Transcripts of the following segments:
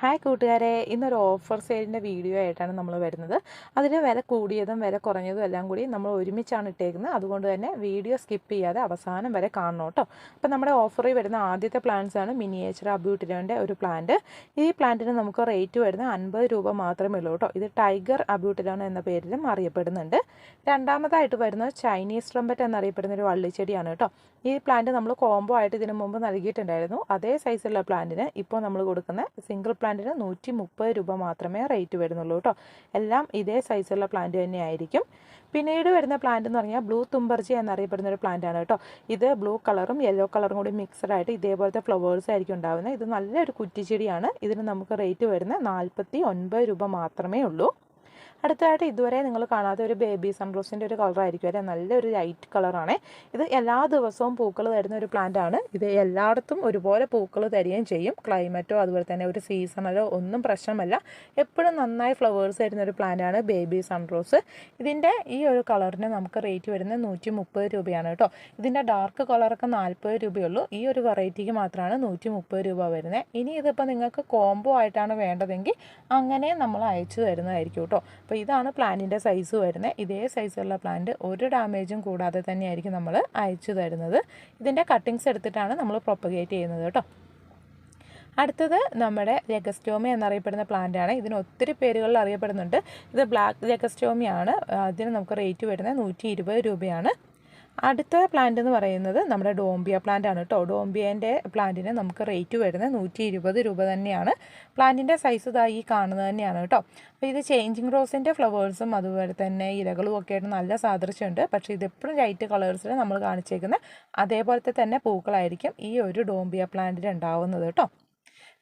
Hi കൂട്ടുകാരെ ഇന്നൊരു offer സെയിലിന്റെ video ആയിട്ടാണ് നമ്മൾ വരുന്നത്. അതിൽ വില കൂടിയതും വില കുറഞ്ഞതും എല്ലാം കൂടി നമ്മൾ ഒരുമിച്ചാണ് ഇട്ടേക്കുന്നത്. അതുകൊണ്ട് തന്നെ വീഡിയോ സ്കിപ്പ് ചെയ്യാതെ അവസാനം വരെ കാണണം കേട്ടോ. അപ്പോൾ നമ്മുടെ ഓഫറിൽ വരുന്ന ആദ്യത്തെ പ്ലാന്റ്സ് ആണ് മിനിയേച്ചർ അബ്യൂട്ടിലോന്റെ ഒരു പ്ലാന്റ് ഈ പ്ലാന്റിന് നമുക്ക് റേറ്റ് വരുന്നത് അൻപത് രൂപ മാത്രമേ ഉള്ളൂ കേട്ടോ. ഇത് ടൈഗർ അബ്യൂട്ടിലോൺ എന്ന പേരിലും അറിയപ്പെടുന്നുണ്ട്. രണ്ടാമതായിട്ട് വരുന്നത് ചൈനീസ് ട്രംപറ്റ് എന്നറിയപ്പെടുന്ന ഒരു വള്ളിച്ചെടിയാണ് കേട്ടോ. ഈ പ്ലാന്റ് നമ്മൾ കോംബോ ആയിട്ട് ഇതിനു മുമ്പ് നൽകിയിട്ടുണ്ടായിരുന്നു. അതേ സൈസുള്ള പ്ലാന്റിന് ഇപ്പോൾ നമ്മൾ കൊടുക്കുന്ന സിംഗിൾ പ്ലാന്റിന് നൂറ്റി മുപ്പത് രൂപ മാത്രമേ റേറ്റ് വരുന്നുള്ളൂ കേട്ടോ. എല്ലാം ഇതേ സൈസുള്ള പ്ലാന്റ് തന്നെയായിരിക്കും. പിന്നീട് വരുന്ന പ്ലാന്റ് എന്ന് പറഞ്ഞാൽ ബ്ലൂ തുമ്പർജി എന്നറിയപ്പെടുന്ന ഒരു പ്ലാന്റ് ആണ് കേട്ടോ. ഇത് ബ്ലൂ കളറും യെല്ലോ കളറും കൂടി മിക്സഡ് ആയിട്ട് ഇതേപോലത്തെ ഫ്ലവേഴ്സ് ആയിരിക്കും ഉണ്ടാകുന്നത് ഇത് നല്ലൊരു കുറ്റിച്ചെടിയാണ്. ഇതിന് നമുക്ക് റേറ്റ് വരുന്നത് നാൽപ്പത്തി രൂപ മാത്രമേ ഉള്ളൂ. അടുത്തതായിട്ട് ഇതുവരെ നിങ്ങൾ കാണാത്ത ഒരു ബേബി സൺറോസിന്റെ ഒരു കളറായിരിക്കും അല്ലെ നല്ലൊരു ലൈറ്റ് കളറാണ് ഇത് എല്ലാ ദിവസവും പൂക്കൾ തരുന്ന ഒരു പ്ലാന്റ് ആണ്. ഇത് എല്ലായിടത്തും ഒരുപോലെ പൂക്കൾ തരികയും ചെയ്യും. ക്ലൈമറ്റോ അതുപോലെ തന്നെ ഒരു സീസണലോ ഒന്നും പ്രശ്നമല്ല. എപ്പോഴും നന്നായി ഫ്ലവേഴ്സ് തരുന്ന ഒരു പ്ലാന്റ് ആണ് ബേബി സൺറോസ് ഇതിന്റെ ഈ ഒരു കളറിന് നമുക്ക് റേറ്റ് വരുന്നത് നൂറ്റി മുപ്പത് രൂപയാണ് കേട്ടോ. ഇതിന്റെ ഡാർക്ക് കളറൊക്കെ നാൽപ്പത് രൂപയുള്ളൂ. ഈ ഒരു വെറൈറ്റിക്ക് മാത്രമാണ് നൂറ്റി മുപ്പത് രൂപ വരുന്നത്. ഇനി ഇതിപ്പോൾ നിങ്ങൾക്ക് കോംബോ ആയിട്ടാണ് വേണ്ടതെങ്കിൽ അങ്ങനെ നമ്മൾ അയച്ചു തരുന്നതായിരിക്കും കേട്ടോ. അപ്പോൾ ഇതാണ് പ്ലാന്റിന്റെ സൈസ് വരുന്നത്. ഇതേ സൈസുള്ള പ്ലാന്റ് ഒരു ഡാമേജും കൂടാതെ തന്നെയായിരിക്കും നമ്മൾ അയച്ചു തരുന്നത്. ഇതിന്റെ കട്ടിങ്സ് എടുത്തിട്ടാണ് നമ്മൾ പ്രൊപ്പഗേറ്റ് ചെയ്യുന്നത് കേട്ടോ. അടുത്തത് നമ്മുടെ രഗസ്റ്റോമി എന്നറിയപ്പെടുന്ന പ്ലാന്റ് ആണ്. ഇതിന് ഒത്തിരി പേരുകളിൽ അറിയപ്പെടുന്നുണ്ട്. ഇത് ബ്ലാക്ക് രഗസ്റ്റോമിയാണ് അതിന് നമുക്ക് റേറ്റ് വരുന്നത് നൂറ്റി രൂപയാണ്. അടുത്ത പ്ലാന്റ് എന്ന് പറയുന്നത് നമ്മുടെ ഡോംബിയ പ്ലാന്റ് ആണ് കേട്ടോ ഡോംബിയന്റെ പ്ലാന്റിന് നമുക്ക് റേറ്റ് വരുന്നത് നൂറ്റി ഇരുപത് രൂപ തന്നെയാണ്. പ്ലാന്റിന്റെ സൈസ് ഇതായി ഈ കാണുന്നത് തന്നെയാണ് കേട്ടോ അപ്പോൾ ഇത് ചേഞ്ചിങ് റോസിന്റെ ഫ്ലവേഴ്സും അതുപോലെ തന്നെ ഇലകളും ഒക്കെ ആയിട്ട് നല്ല സാദൃശ്യമുണ്ട്. പക്ഷേ ഇതെപ്പോഴും ലൈറ്റ് കളേഴ്സിൽ നമ്മൾ കാണിച്ചേക്കുന്ന അതേപോലത്തെ തന്നെ പൂക്കളായിരിക്കും ഈ ഒരു ഡോംബിയ പ്ലാന്റിൽ ഉണ്ടാവുന്നത് കേട്ടോ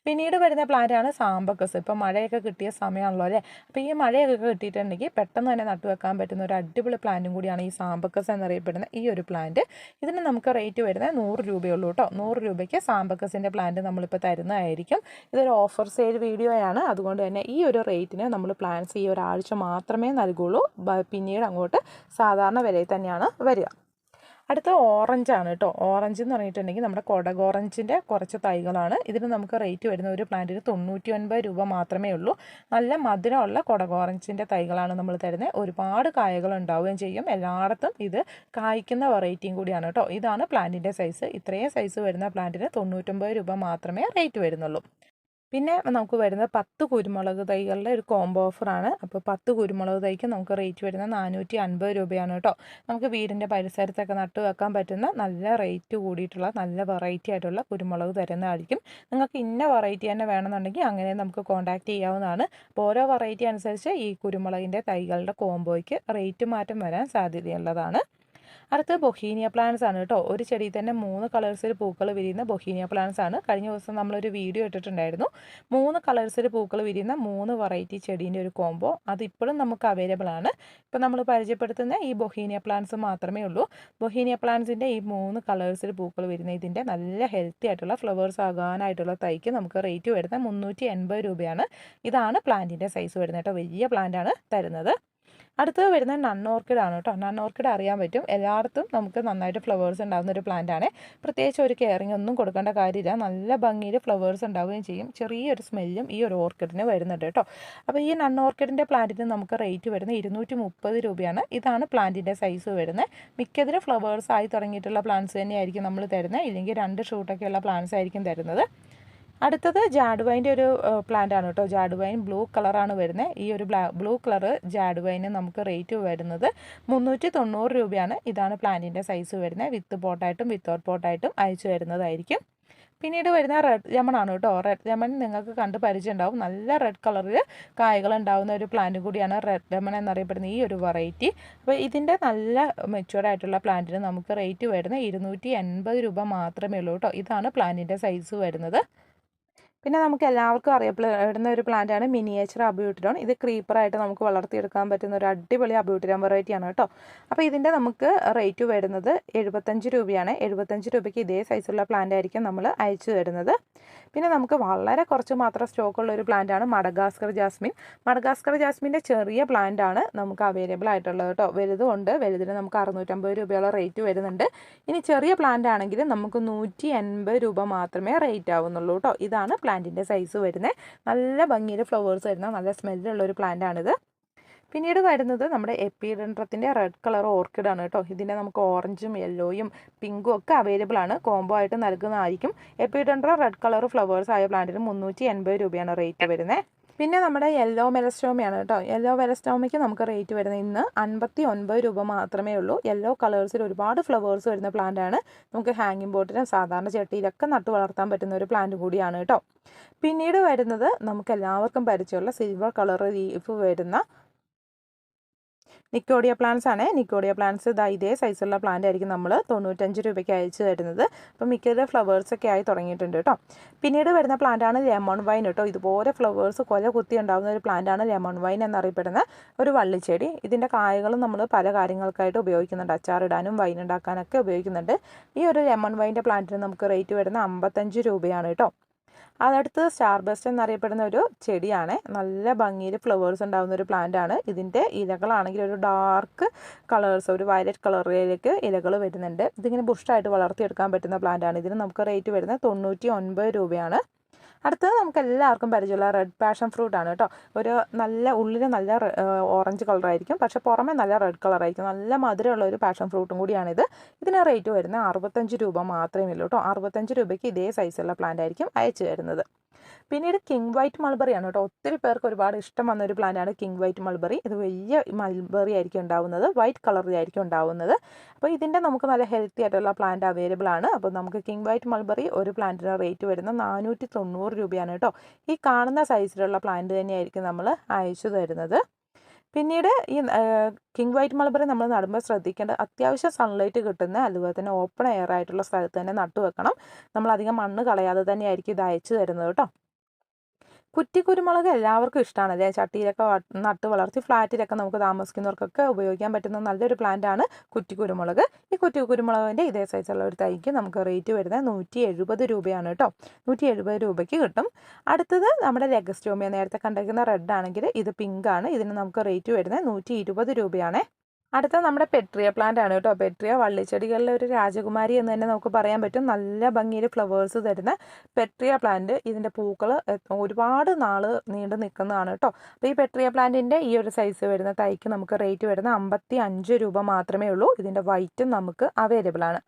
പിന്നീട് വരുന്ന പ്ലാന്റാണ് സാമ്പക്കസ്. ഇപ്പോൾ മഴയൊക്കെ കിട്ടിയ സമയമാണല്ലോ അല്ലേ? അപ്പോൾ ഈ മഴയൊക്കെ കിട്ടിയിട്ടുണ്ടെങ്കിൽ പെട്ടെന്ന് തന്നെ നട്ടുവെക്കാൻ പറ്റുന്ന ഒരു അടിപൊളി പ്ലാന്റും കൂടിയാണ് ഈ സാമ്പക്കസ് എന്നറിയപ്പെടുന്ന ഈ ഒരു പ്ലാന്റ്. ഇതിന് നമുക്ക് റേറ്റ് വരുന്നത് നൂറ് രൂപയുള്ളൂ കേട്ടോ. നൂറ് രൂപയ്ക്ക് സാമ്പക്കസിന്റെ പ്ലാന്റ് നമ്മളിപ്പോൾ തരുന്നതായിരിക്കും. ഇതൊരു ഓഫർ സെയിൽ വീഡിയോയാണ്. അതുകൊണ്ട് തന്നെ ഈ ഒരു റേറ്റിന് നമ്മൾ പ്ലാൻസ് ഈ ഒരാഴ്ച മാത്രമേ നൽകുള്ളൂ. പിന്നീട് അങ്ങോട്ട് സാധാരണ വിലയിൽ തന്നെയാണ് വരിക. അടുത്ത ഓറഞ്ചാണ് കേട്ടോ. ഓറഞ്ച് എന്ന് പറഞ്ഞിട്ടുണ്ടെങ്കിൽ നമ്മുടെ കൊടക് ഓറഞ്ചിന്റെ കുറച്ച് തൈകളാണ്. ഇതിന് നമുക്ക് റേറ്റ് വരുന്ന ഒരു പ്ലാന്റിന് തൊണ്ണൂറ്റി ഒൻപത് രൂപ മാത്രമേ ഉള്ളൂ. നല്ല മധുരമുള്ള കൊടക് ഓറഞ്ചിന്റെ തൈകളാണ് നമ്മൾ തരുന്നത്. ഒരുപാട് കായകൾ ഉണ്ടാവുകയും ചെയ്യും. എല്ലായിടത്തും ഇത് കായ്ക്കുന്ന വെറൈറ്റിയും കൂടിയാണ് കേട്ടോ. ഇതാണ് പ്ലാന്റിന്റെ സൈസ് ഇത്രയും സൈസ് വരുന്ന പ്ലാന്റിന് തൊണ്ണൂറ്റൊമ്പത് രൂപ മാത്രമേ റേറ്റ് വരുന്നുള്ളൂ. പിന്നെ നമുക്ക് വരുന്നത് പത്ത് കുരുമുളക് തൈകളുടെ ഒരു കോംബോ ഓഫറാണ് അപ്പോൾ പത്ത് കുരുമുളക് തൈക്ക് നമുക്ക് റേറ്റ് വരുന്നത് നാനൂറ്റി അൻപത് രൂപയാണ് കേട്ടോ. നമുക്ക് വീടിന്റെ പരിസരത്തൊക്കെ നട്ടു വെക്കാൻ പറ്റുന്ന നല്ല റേറ്റ് കൂടിയിട്ടുള്ള നല്ല വെറൈറ്റി ആയിട്ടുള്ള കുരുമുളക് തരുന്നതായിരിക്കും. നിങ്ങൾക്ക് ഇന്ന വെറൈറ്റി തന്നെ വേണമെന്നുണ്ടെങ്കിൽ അങ്ങനെ നമുക്ക് കോൺടാക്റ്റ് ചെയ്യാവുന്നതാണ്. അപ്പോൾ ഓരോ വെറൈറ്റി അനുസരിച്ച് ഈ കുരുമുളകിന്റെ തൈകളുടെ കോംബോയ്ക്ക് റേറ്റ് മാറ്റം വരാൻ സാധ്യതയുള്ളതാണ്. അടുത്ത് ബൊഹീനിയ പ്ലാന്റ്സ് ആണ് കേട്ടോ. ഒരു ചെടിയിൽ തന്നെ മൂന്ന് കളേഴ്സിൽ പൂക്കൾ വിരിയുന്ന ബൊഹീനിയ പ്ലാന്റ്സ് ആണ്. കഴിഞ്ഞ ദിവസം നമ്മളൊരു വീഡിയോ ഇട്ടിട്ടുണ്ടായിരുന്നു. മൂന്ന് കളേഴ്സിൽ പൂക്കൾ വിരിയുന്ന മൂന്ന് വെറൈറ്റി ചെടീന്റെ ഒരു കോംബോ അത് അതിപ്പോഴും നമുക്ക് അവൈലബിൾ ആണ്. ഇപ്പോൾ നമ്മൾ പരിചയപ്പെടുത്തുന്ന ഈ ബൊഹീനിയ പ്ലാന്റ്സ് മാത്രമേ ഉള്ളൂ. ബൊഹീനിയ പ്ലാന്റ്സിന്റെ ഈ മൂന്ന് കളേഴ്സിൽ പൂക്കൾ വരുന്ന ഇതിന്റെ നല്ല ഹെൽത്തി ആയിട്ടുള്ള ഫ്ലവേഴ്സ് ആകാനായിട്ടുള്ള തൈക്ക് നമുക്ക് റേറ്റ് വരുന്നത് മുന്നൂറ്റി രൂപയാണ്. ഇതാണ് പ്ലാന്റിന്റെ സൈസ് വരുന്നത് കേട്ടോ. വലിയ പ്ലാന്റാണ് തരുന്നത്. അടുത്തത് വരുന്നത് നൺ ഓർക്കിഡ് ആണ് കേട്ടോ. നൺ ഓർക്കിഡ് അറിയാൻ പറ്റും. എല്ലായിടത്തും നമുക്ക് നന്നായിട്ട് ഫ്ലവേഴ്സ് ഉണ്ടാകുന്ന ഒരു പ്ലാന്റ് ആണ്. പ്രത്യേകിച്ച് ഒരു കെയറിങ് ഒന്നും കൊടുക്കേണ്ട കാര്യമില്ല. നല്ല ഭംഗിയിൽ ഫ്ലവേഴ്സ് ഉണ്ടാവുകയും ചെയ്യും. ചെറിയൊരു സ്മെല്ലും ഈ ഒരു ഓർക്കിഡിന് വരുന്നുണ്ട് കേട്ടോ. അപ്പോൾ ഈ നൺ ഓർക്കിഡിന്റെ പ്ലാന്റിന് നമുക്ക് റേറ്റ് വരുന്നത് ഇരുന്നൂറ്റി രൂപയാണ്. ഇതാണ് പ്ലാന്റിന്റെ സൈസ് വരുന്നത്. മിക്കതിന് ഫ്ലവേഴ്സ് ആയി തുടങ്ങിയിട്ടുള്ള പ്ലാന്റ്സ് തന്നെയായിരിക്കും നമ്മൾ തരുന്നത്. ഇല്ലെങ്കിൽ രണ്ട് ഷൂട്ടൊക്കെയുള്ള പ്ലാന്റ്സ് ആയിരിക്കും തരുന്നത്. അടുത്തത് ജാഡുവൈന്റെ ഒരു പ്ലാന്റ് ആണ് കേട്ടോ. ജാഡുവൈൻ ബ്ലൂ കളറാണ് വരുന്നത്. ഈ ഒരു ബ്ലാ കളർ ജാഡുവൈന് നമുക്ക് റേറ്റ് വരുന്നത് മുന്നൂറ്റി തൊണ്ണൂറ് രൂപയാണ്. ഇതാണ് പ്ലാന്റിന്റെ സൈസ് വരുന്നത്. വിത്ത് പോട്ടായിട്ടും വിത്തൗട്ട് പോട്ടായിട്ടും അയച്ചു വരുന്നതായിരിക്കും പിന്നീട് വരുന്ന റെഡ് ലെമൺ ആണ് കേട്ടോ. റെഡ് ലെമൺ നിങ്ങൾക്ക് കണ്ട് പരിചയം ഉണ്ടാവും നല്ല റെഡ് കളറിൽ കായകൾ ഉണ്ടാവുന്ന ഒരു പ്ലാന്റ് കൂടിയാണ് റെഡ് ലെമൺ എന്നറിയപ്പെടുന്ന ഈ ഒരു വെറൈറ്റി. അപ്പോൾ ഇതിന്റെ നല്ല മെച്ചുവർഡ് ആയിട്ടുള്ള പ്ലാന്റിന് നമുക്ക് റേറ്റ് വരുന്നത് ഇരുന്നൂറ്റി രൂപ മാത്രമേ ഉള്ളൂ കേട്ടോ. ഇതാണ് പ്ലാന്റിന്റെ സൈസ് വരുന്നത്. പിന്നെ നമുക്ക് എല്ലാവർക്കും അറിയപ്പെടുന്ന ഒരു പ്ലാന്റാണ് മിനിയേച്ചർ അബ്യൂട്ടിരോൺ ഇത് ക്രീപ്പറായിട്ട് നമുക്ക് വളർത്തിയെടുക്കാൻ പറ്റുന്ന ഒരു അടിപൊളി അബ്യൂട്ടിരോൺ വെറൈറ്റിയാണ് കേട്ടോ. അപ്പോൾ ഇതിന്റെ നമുക്ക് റേറ്റ് വരുന്നത് എഴുപത്തഞ്ച് രൂപയാണ്. എഴുപത്തഞ്ച് രൂപയ്ക്ക് ഇതേ സൈസുള്ള പ്ലാന്റ് ആയിരിക്കും നമ്മൾ അയച്ചു തരുന്നത്. പിന്നെ നമുക്ക് വളരെ കുറച്ച് മാത്രം സ്റ്റോക്കുള്ള ഒരു പ്ലാന്റാണ് മഡഗാസ്കർ ജാസ്മിൻ. മഡഗാസ്കർ ജാസ്മിന്റെ ചെറിയ പ്ലാന്റാണ് നമുക്ക് അവൈലബിൾ ആയിട്ടുള്ളത് കേട്ടോ. വലുതുകൊണ്ട് വലുതിന് നമുക്ക് അറുന്നൂറ്റമ്പത് രൂപയോളം റേറ്റ് വരുന്നുണ്ട്. ഇനി ചെറിയ പ്ലാന്റ് ആണെങ്കിൽ നമുക്ക് നൂറ്റി രൂപ മാത്രമേ റേറ്റ് ആവുന്നുള്ളൂ കേട്ടോ. ഇതാണ് പ്ലാന്റ് പ്ലാന്റിന്റെ സൈസ് വരുന്നത് നല്ല ഭംഗിയിൽ ഫ്ലവേഴ്സ് വരുന്ന നല്ല സ്മെല്ലുള്ള ഒരു പ്ലാന്റാണിത് പിന്നീട് വരുന്നത് നമ്മുടെ എപ്പിഡൻഡ്രത്തിന്റെ റെഡ് കളർ ഓർക്കിഡ് ആണ് കേട്ടോ. ഇതിന്റെ നമുക്ക് ഓറഞ്ചും യെല്ലോയും പിങ്കും ഒക്കെ അവൈലബിൾ ആണ്. കോംബോ ആയിട്ട് നൽകുന്നതായിരിക്കും. എപ്പിഡൻഡ്ര റെഡ് കളർ ഫ്ലവേഴ്സ് ആയ പ്ലാന്റിന് മുന്നൂറ്റി എൺപത് രൂപയാണ് റേറ്റ് വരുന്നത് പിന്നെ നമ്മുടെ യെല്ലോ മെലസ്റ്റോമയാണ് കേട്ടോ യെല്ലോ മെലസ്റ്റോമയ്ക്ക് നമുക്ക് റേറ്റ് വരുന്നത് ഇന്ന് അൻപത്തി ഒൻപത് രൂപ മാത്രമേ ഉള്ളൂ. യെല്ലോ കളേഴ്സിൽ ഒരുപാട് ഫ്ലവേഴ്സ് വരുന്ന പ്ലാന്റ് ആണ്. നമുക്ക് ഹാങ്ങിങ് ബോട്ടിലും സാധാരണ ചട്ടിയിലൊക്കെ നട്ടു വളർത്താൻ പറ്റുന്ന ഒരു പ്ലാന്റ് കൂടിയാണ് കേട്ടോ പിന്നീട് വരുന്നത് നമുക്ക് എല്ലാവർക്കും പരിചയമുള്ള സിൽവർ കളർ ലീഫ് വരുന്ന നിക്കോഡിയ പ്ലാന്റ്സ് ആണ്. നിക്കോഡിയ പ്ലാന്റ്സ് ഇതാ ഇതേ സൈസുള്ള പ്ലാന്റ് ആയിരിക്കും നമ്മൾ തൊണ്ണൂറ്റഞ്ച് രൂപയ്ക്ക് അയച്ചു തരുന്നത്. അപ്പോൾ മിക്കത് ഫ്ലവേഴ്സ് ഒക്കെ ആയി തുടങ്ങിയിട്ടുണ്ട് കേട്ടോ പിന്നീട് വരുന്ന പ്ലാന്റ് ആണ് ലെമൺ വൈൻ കേട്ടോ ഇതുപോലെ ഫ്ലവേഴ്സ് കൊല കുത്തി ഉണ്ടാകുന്ന ഒരു പ്ലാന്റ് ആണ് ലെമൺ വൈൻ എന്നറിയപ്പെടുന്ന ഒരു വള്ളിച്ചെടി. ഇതിന്റെ കായകളും നമ്മൾ പല കാര്യങ്ങൾക്കായിട്ട് ഉപയോഗിക്കുന്നുണ്ട്. അച്ചാറിടാനും വൈൻ ഉണ്ടാക്കാനൊക്കെ ഉപയോഗിക്കുന്നുണ്ട്. ഈ ഒരു ലെമൺ വൈന്റെ പ്ലാന്റിന് നമുക്ക് റേറ്റ് വരുന്ന അമ്പത്തഞ്ച് രൂപയാണ് കേട്ടോ അതടുത്ത് സ്റ്റാർ ബസ്റ്റ് എന്നറിയപ്പെടുന്ന ഒരു ചെടിയാണ്. നല്ല ഭംഗിയിൽ ഫ്ലവേഴ്സ് ഉണ്ടാകുന്ന ഒരു പ്ലാന്റ് ആണ്. ഇതിന്റെ ഇലകളാണെങ്കിൽ ഒരു ഡാർക്ക് കളേഴ്സ് ഒരു വയലറ്റ് കളറിലേക്ക് ഇലകൾ വരുന്നുണ്ട്. ഇതിങ്ങനെ ബുഷ്ടായിട്ട് വളർത്തിയെടുക്കാൻ പറ്റുന്ന പ്ലാന്റ് ആണ്. ഇതിന് നമുക്ക് റേറ്റ് വരുന്നത് തൊണ്ണൂറ്റി ഒൻപത് രൂപയാണ്. അടുത്തത് നമുക്ക് എല്ലാവർക്കും പരിചയമുള്ള റെഡ് പാഷൻ ഫ്രൂട്ട് ആണ് കേട്ടോ. ഒരു നല്ല ഉള്ളിൽ നല്ല ഓറഞ്ച് കളറായിരിക്കും പക്ഷേ പുറമെ നല്ല റെഡ് കളറായിരിക്കും നല്ല മധുരമുള്ള ഒരു പാഷൻ ഫ്രൂട്ടും കൂടിയാണിത്. ഇതിന് റേറ്റ് വരുന്നത് അറുപത്തഞ്ച് രൂപ മാത്രമേ ഉള്ളൂ കേട്ടോ. അറുപത്തഞ്ച് രൂപയ്ക്ക് ഇതേ സൈസുള്ള പ്ലാന്റ് ആയിരിക്കും അയച്ചു തരുന്നത്. പിന്നീട് കിങ് വൈറ്റ് മൾബറി ആണ് കേട്ടോ. ഒത്തിരി പേർക്ക് ഒരുപാട് ഇഷ്ടം വന്ന ഒരു പ്ലാന്റ് ആണ് കിങ് വൈറ്റ് മൾബറി. ഇത് വലിയ മൾബറി ആയിരിക്കും ഉണ്ടാവുന്നത്. വൈറ്റ് കളറിലായിരിക്കും ഉണ്ടാവുന്നത്. അപ്പോൾ ഇതിന്റെ നമുക്ക് നല്ല ഹെൽത്തി ആയിട്ടുള്ള പ്ലാന്റ് അവൈലബിൾ ആണ്. അപ്പോൾ നമുക്ക് കിങ് വൈറ്റ് മൾബറി ഒരു പ്ലാന്റിന് റേറ്റ് വരുന്ന നാനൂറ്റി തൊണ്ണൂറ് രൂപയാണ് കേട്ടോ. ഈ കാണുന്ന സൈസിലുള്ള പ്ലാന്റ് തന്നെയായിരിക്കും നമ്മൾ അയച്ചു തരുന്നത്. പിന്നീട് ഈ കിങ് വൈറ്റ് മൾബറി നമ്മൾ നടുമ്പോൾ ശ്രദ്ധിക്കേണ്ടത് അത്യാവശ്യം സൺലൈറ്റ് കിട്ടുന്ന അതുപോലെ തന്നെ ഓപ്പൺ എയർ ആയിട്ടുള്ള സ്ഥലത്ത് തന്നെ നട്ടു വെക്കണം നമ്മൾ അധികം മണ്ണ് കളയാതെ തന്നെയായിരിക്കും ഇത് അയച്ചു തരുന്നത് കേട്ടോ. കുറ്റി കുരുമുളക് എല്ലാവർക്കും ഇഷ്ടമാണ് അല്ലേ ചട്ടിയിലൊക്കെ നട്ട് വളർത്തി ഫ്ലാറ്റിലൊക്കെ നമുക്ക് താമസിക്കുന്നവർക്കൊക്കെ ഉപയോഗിക്കാൻ പറ്റുന്ന നല്ലൊരു പ്ലാന്റ് ആണ് കുറ്റി കുരുമുളക് ഈ കുറ്റി കുരുമുളകിന്റെ ഇതേ സൈസുള്ള ഒരു തൈക്ക് നമുക്ക് റേറ്റ് വരുന്നത് നൂറ്റി എഴുപത് രൂപയാണ് കേട്ടോ. നൂറ്റി എഴുപത് രൂപയ്ക്ക് കിട്ടും. അടുത്തത് നമ്മുടെ ലെഗസ്റ്റോമിയ നേരത്തെ കണ്ടിരിക്കുന്ന റെഡ് ആണെങ്കിൽ ഇത് പിങ്ക് ആണ്. ഇതിന് നമുക്ക് റേറ്റ് വരുന്നത് നൂറ്റി ഇരുപത് രൂപയാണ്. അടുത്ത നമ്മുടെ പെട്രിയ പ്ലാന്റ് ആണ് കേട്ടോ. പെട്രിയ വള്ളിച്ചെടികളിലെ ഒരു രാജകുമാരി എന്ന് തന്നെ നമുക്ക് പറയാൻ പറ്റും. നല്ല ഭംഗിയിൽ ഫ്ലവേഴ്സ് തരുന്ന പെട്രിയ പ്ലാന്റ് ഇതിന്റെ പൂക്കൾ ഒരുപാട് നാൾ നീണ്ടു നിൽക്കുന്നതാണ് കേട്ടോ. അപ്പോൾ ഈ പെട്രിയ പ്ലാന്റിന്റെ ഈ ഒരു സൈസ് വരുന്ന തൈക്ക് നമുക്ക് റേറ്റ് വരുന്ന അമ്പത്തി രൂപ മാത്രമേ ഉള്ളൂ. ഇതിന്റെ വൈറ്റും നമുക്ക് അവൈലബിൾ ആണ്.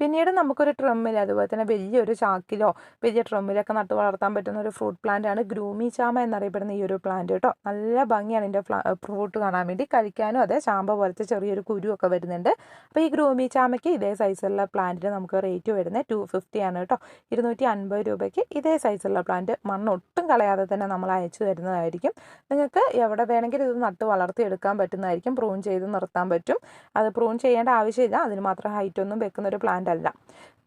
പിന്നീട് നമുക്കൊരു ട്രമ്മിൽ അതുപോലെ തന്നെ വലിയൊരു ചാക്കിലോ വലിയ ട്രമ്മിലൊക്കെ നട്ട് വളർത്താൻ പറ്റുന്ന ഒരു ഫ്രൂട്ട് പ്ലാന്റ് ആണ് ഗ്രൂമി ചാമ എന്നറിയപ്പെടുന്ന ഈ ഒരു പ്ലാന്റ് കേട്ടോ. നല്ല ഭംഗിയാണ് ഇതിന്റെ ഫ്രൂട്ട് കാണാൻ വേണ്ടി. കഴിക്കാനും അതെ ചാമ്പ പോലത്തെ ചെറിയൊരു കുരുവൊക്കെ വരുന്നുണ്ട്. അപ്പോൾ ഈ ഗ്രൂമി ചാമയ്ക്ക് ഇതേ സൈസുള്ള പ്ലാന്റിന് നമുക്ക് റേറ്റ് വരുന്നത് ടു ഫിഫ്റ്റി ആണ് കേട്ടോ. ഇരുന്നൂറ്റി അൻപത് രൂപയ്ക്ക് ഇതേ സൈസുള്ള പ്ലാന്റ് മണ്ണ് ഒട്ടും കളയാതെ തന്നെ നമ്മൾ അയച്ചു തരുന്നതായിരിക്കും. നിങ്ങൾക്ക് എവിടെ വേണമെങ്കിലും ഇത് നട്ട് വളർത്തിയെടുക്കാൻ പറ്റുന്നതായിരിക്കും. പ്രൂൺ ചെയ്ത് നിർത്താൻ പറ്റും. അത് പ്രൂൺ ചെയ്യേണ്ട ആവശ്യമില്ല. അതിന് മാത്രം ഹൈറ്റ് ഒന്നും വെക്കുന്ന ഒരു പ്ലാന്റ് അല്ല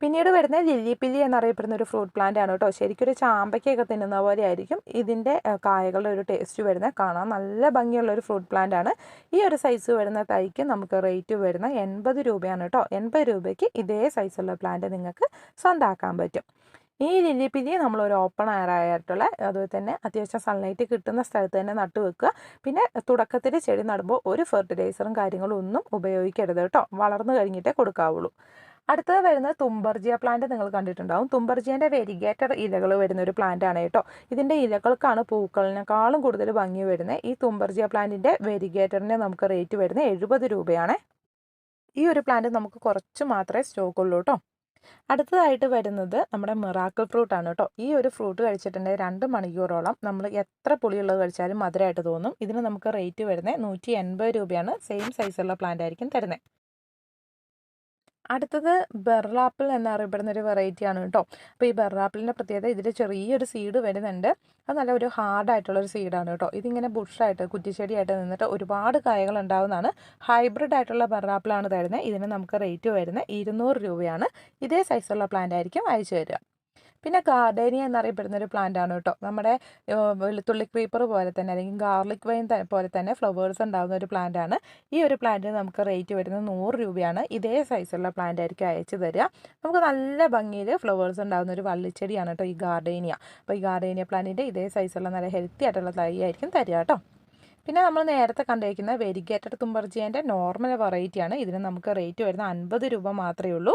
പിന്നീട് വരുന്ന ലില്ലിപ്പില്ലി എന്നറിയപ്പെടുന്ന ഒരു ഫ്രൂട്ട് പ്ലാന്റ് ആണ് കേട്ടോ. ശരിക്കും ഒരു ചാമ്പയ്ക്കൊക്കെ തിന്നുന്ന പോലെ ആയിരിക്കും. ഇതിന്റെ കായകളുടെ ഒരു ടേസ്റ്റ് വരുന്നത് കാണാൻ നല്ല ഭംഗിയുള്ള ഒരു ഫ്രൂട്ട് പ്ലാന്റ് ആണ്. ഈ ഒരു സൈസ് വരുന്ന തൈക്ക് നമുക്ക് റേറ്റ് വരുന്ന എൺപത് രൂപയാണ് കേട്ടോ. എൺപത് രൂപയ്ക്ക് ഇതേ സൈസുള്ള പ്ലാന്റ് നിങ്ങൾക്ക് സ്വന്തമാക്കാൻ പറ്റും. ഈ ലില്ലിപ്പില്ലി നമ്മൾ ഒരു ഓപ്പൺ എയർ ആയിട്ടുള്ള അതുപോലെ തന്നെ അത്യാവശ്യം സൺലൈറ്റ് കിട്ടുന്ന സ്ഥലത്ത് തന്നെ നട്ടു വെക്കുക. പിന്നെ തുടക്കത്തിൽ ചെടി നടുമ്പോൾ ഒരു ഫെർട്ടിലൈസറും കാര്യങ്ങളും ഒന്നും ഉപയോഗിക്കരുത് കേട്ടോ. വളർന്നു കഴിഞ്ഞിട്ടേ കൊടുക്കാവുള്ളൂ. അടുത്തത് വരുന്ന തുമ്പർജിയ പ്ലാന്റ് നിങ്ങൾ കണ്ടിട്ടുണ്ടാവും. തുമ്പർജിയന്റെ വെരിഗേറ്റർ ഇലകൾ വരുന്ന ഒരു പ്ലാന്റ് ആണ് കേട്ടോ. ഇതിന്റെ ഇലകൾക്കാണ് പൂക്കളിനേക്കാളും കൂടുതൽ ഭംഗി വരുന്നത്. ഈ തുമ്പർജിയ പ്ലാന്റിന്റെ വെരിഗേറ്ററിന് നമുക്ക് റേറ്റ് വരുന്നത് എഴുപത് രൂപയാണ്. ഈ ഒരു പ്ലാന്റ് നമുക്ക് കുറച്ച് മാത്രമേ സ്റ്റോക്ക് ഉള്ളൂ കേട്ടോ. അടുത്തതായിട്ട് വരുന്നത് നമ്മുടെ മിറാക്കിൾ ഫ്രൂട്ട് ആണ് കേട്ടോ. ഈ ഒരു ഫ്രൂട്ട് കഴിച്ചിട്ടുണ്ടെങ്കിൽ രണ്ട് മണിക്കൂറോളം. നമ്മൾ എത്ര പുളിയുള്ളത് കഴിച്ചാലും മധുരമായിട്ട് തോന്നും. ഇതിന് നമുക്ക് റേറ്റ് വരുന്നത് നൂറ്റി രൂപയാണ്. സെയിം സൈസുള്ള പ്ലാന്റ് ആയിരിക്കും തരുന്നത്. അടുത്തത് ബെർലാപ്പിൾ എന്നറിയപ്പെടുന്ന ഒരു വെറൈറ്റി ആണ് കേട്ടോ. അപ്പോൾ ഈ ബെർലാപ്പിളിന്റെ പ്രത്യേകത ഇതിൽ ചെറിയൊരു സീഡ് വരുന്നുണ്ട്. അത് നല്ല ഒരു ഹാർഡായിട്ടുള്ളൊരു സീഡാണ് കേട്ടോ. ഇതിങ്ങനെ ബുഷായിട്ട് കുറ്റിച്ചെടിയായിട്ട് നിന്നിട്ട് ഒരുപാട് കായകൾ ഉണ്ടാകുന്നതാണ് ഹൈബ്രിഡ് ആയിട്ടുള്ള ബെർലാപ്പിളാണ് തരുന്നത്. ഇതിന് നമുക്ക് റേറ്റ് വരുന്നത് ഇരുന്നൂറ് രൂപയാണ്. ഇതേ സൈസുള്ള പ്ലാന്റ് ആയിരിക്കും അയച്ചു തരിക. പിന്നെ ഗാർഡേനിയ എന്നറിയപ്പെടുന്ന ഒരു പ്ലാന്റ് ആണ് കേട്ടോ. നമ്മുടെ വെളുത്തുള്ളി ക്രീപ്പർ പോലെ തന്നെ അല്ലെങ്കിൽ ഗാർലിക് വൈൻ പോലെ തന്നെ ഫ്ലവേഴ്സ് ഉണ്ടാകുന്ന ഒരു പ്ലാന്റ് ആണ്. ഈ ഒരു പ്ലാന്റിന് നമുക്ക് റേറ്റ് വരുന്നത് നൂറ് രൂപയാണ്. ഇതേ സൈസുള്ള പ്ലാന്റ് ആയിരിക്കും അയച്ചു തരിക. നമുക്ക് നല്ല ഭംഗിയിൽ ഫ്ലവേഴ്സ് ഉണ്ടാകുന്ന ഒരു വള്ളിച്ചെടിയാണ് കേട്ടോ ഈ ഗാർഡേനിയ. അപ്പോൾ ഈ ഗാർഡേനിയ പ്ലാന്റിന്റെ ഇതേ സൈസുള്ള നല്ല ഹെൽത്തി ആയിട്ടുള്ള തൈ ആയിരിക്കും തരിക കേട്ടോ. പിന്നെ നമ്മൾ നേരത്തെ കണ്ടിരിക്കുന്ന വെരിഗേറ്റഡ് തുമ്പർജിയന്റെ നോർമൽ വെറൈറ്റിയാണ് ഇതിന് നമുക്ക് റേറ്റ് വരുന്ന അൻപത് രൂപ മാത്രമേ ഉള്ളൂ.